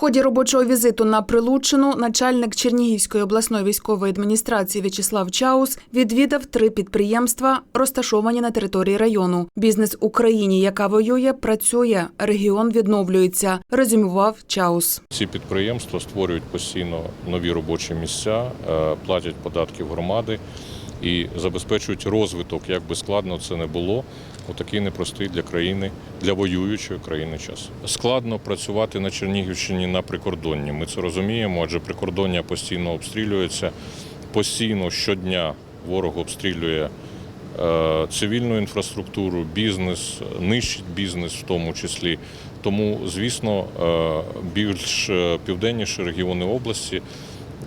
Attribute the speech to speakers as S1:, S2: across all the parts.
S1: ході робочого візиту на Прилуччину начальник Чернігівської обласної військової адміністрації В'ячеслав Чаус відвідав три підприємства, розташовані на території району. Бізнес Україні, яка воює, працює. Регіон відновлюється. Резюмував Чаус.
S2: Ці підприємства створюють постійно нові робочі місця, е, платять податки в громади і забезпечують розвиток, як би складно це не було, у такий непростий для країни, для воюючої країни час. Складно працювати на Чернігівщині на прикордонні. Ми це розуміємо, адже прикордоння постійно обстрілюється, постійно щодня ворог обстрілює е, цивільну інфраструктуру, бізнес, нищить бізнес в тому числі. Тому, звісно, е, більш е, південніші регіони області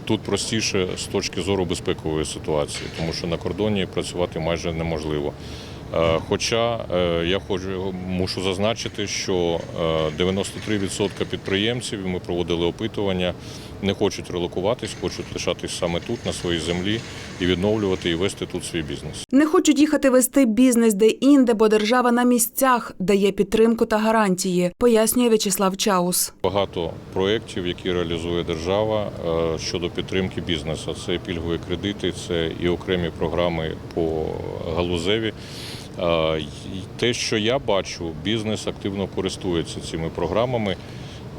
S2: тут простіше з точки зору безпекової ситуації, тому що на кордоні працювати майже неможливо. Е, Хоча е, я хочу мушу зазначити, що е, 93% підприємців ми проводили опитування, не хочуть релокуватись, хочуть лишатись саме тут, на своїй землі, і відновлювати і вести тут свій бізнес.
S1: Не хочуть їхати вести бізнес де-інде, бо держава на місцях дає підтримку та гарантії, пояснює В'ячеслав Чаус.
S2: Багато проєктів, які реалізує держава е, щодо підтримки бізнесу. Це пільгові кредити, це і окремі програми по галузеві. Е, Те, що я бачу, бізнес активно користується цими програмами.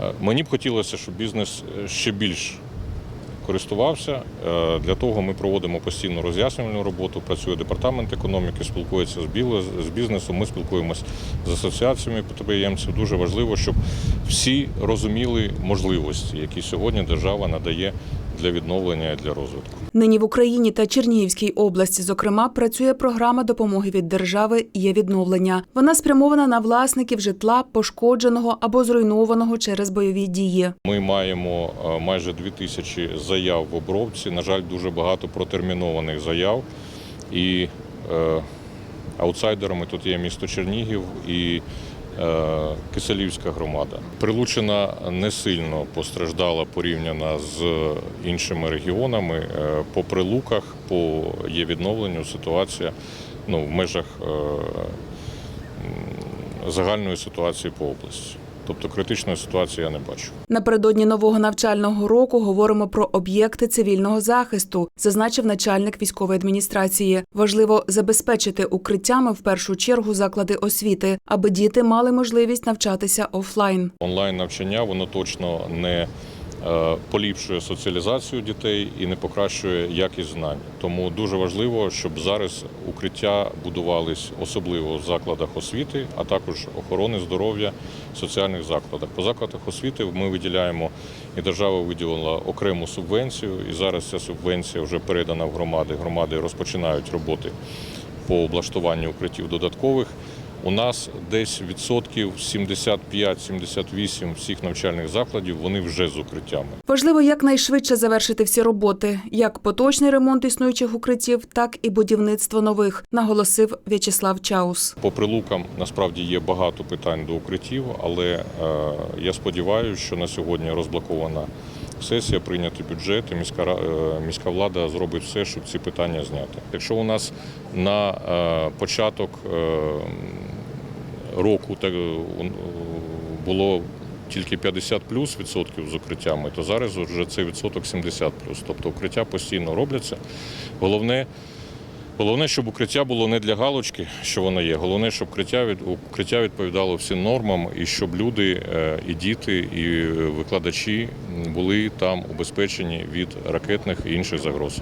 S2: Е, Мені б хотілося, щоб бізнес е, ще більш користувався. Е, Для того ми проводимо постійну роз'яснювальну роботу. Працює департамент економіки, спілкується з бізнесом. Ми спілкуємося з асоціаціями підприємців. Дуже важливо, щоб всі розуміли можливості, які сьогодні держава надає для відновлення і для розвитку.
S1: Нині в Україні та Чернігівській області, зокрема, працює програма допомоги від держави є відновлення. Вона спрямована на власників житла, пошкодженого або зруйнованого через бойові дії.
S2: Ми маємо е, майже дві тисячі заяв в обробці. На жаль, дуже багато протермінованих заяв. І е, аутсайдерами тут є місто Чернігів і Киселівська громада. Прилучина не сильно постраждала порівняно з іншими регіонами. Е, по прилуках, по є відновленню ситуація ну, в межах е, загальної ситуації по області. Тобто критичної ситуації я не бачу.
S1: Напередодні нового навчального року говоримо про об'єкти цивільного захисту, зазначив начальник військової адміністрації. Важливо забезпечити укриттями в першу чергу заклади освіти, аби діти мали можливість навчатися офлайн.
S2: Онлайн навчання воно точно не поліпшує соціалізацію дітей і не покращує якість знань. Тому дуже важливо, щоб зараз укриття будувались особливо в закладах освіти, а також охорони здоров'я в соціальних закладах. По закладах освіти ми виділяємо і держава виділила окрему субвенцію. І зараз ця субвенція вже передана в громади. Громади розпочинають роботи по облаштуванню укриттів додаткових. У нас десь відсотків 75-78 всіх навчальних закладів вони вже з укриттями.
S1: Важливо якнайшвидше завершити всі роботи, як поточний ремонт існуючих укриттів, так і будівництво нових, наголосив В'ячеслав Чаус.
S2: По прилукам насправді є багато питань до укриттів, але е, я сподіваюся, що на сьогодні розблокована сесія, прийнятий бюджет, і міська, е, міська влада зробить все, щоб ці питання зняти. Якщо у нас на е, початок е, року так, е, було тільки 50 плюс відсотків з укриттями, то зараз вже цей відсоток 70 плюс. Тобто укриття постійно робляться. Головне, Головне, щоб укриття було не для галочки, що воно є. Головне, щоб укриття від укриття відповідало всім нормам, і щоб люди, е, і діти, і викладачі були там убезпечені від ракетних і інших загроз.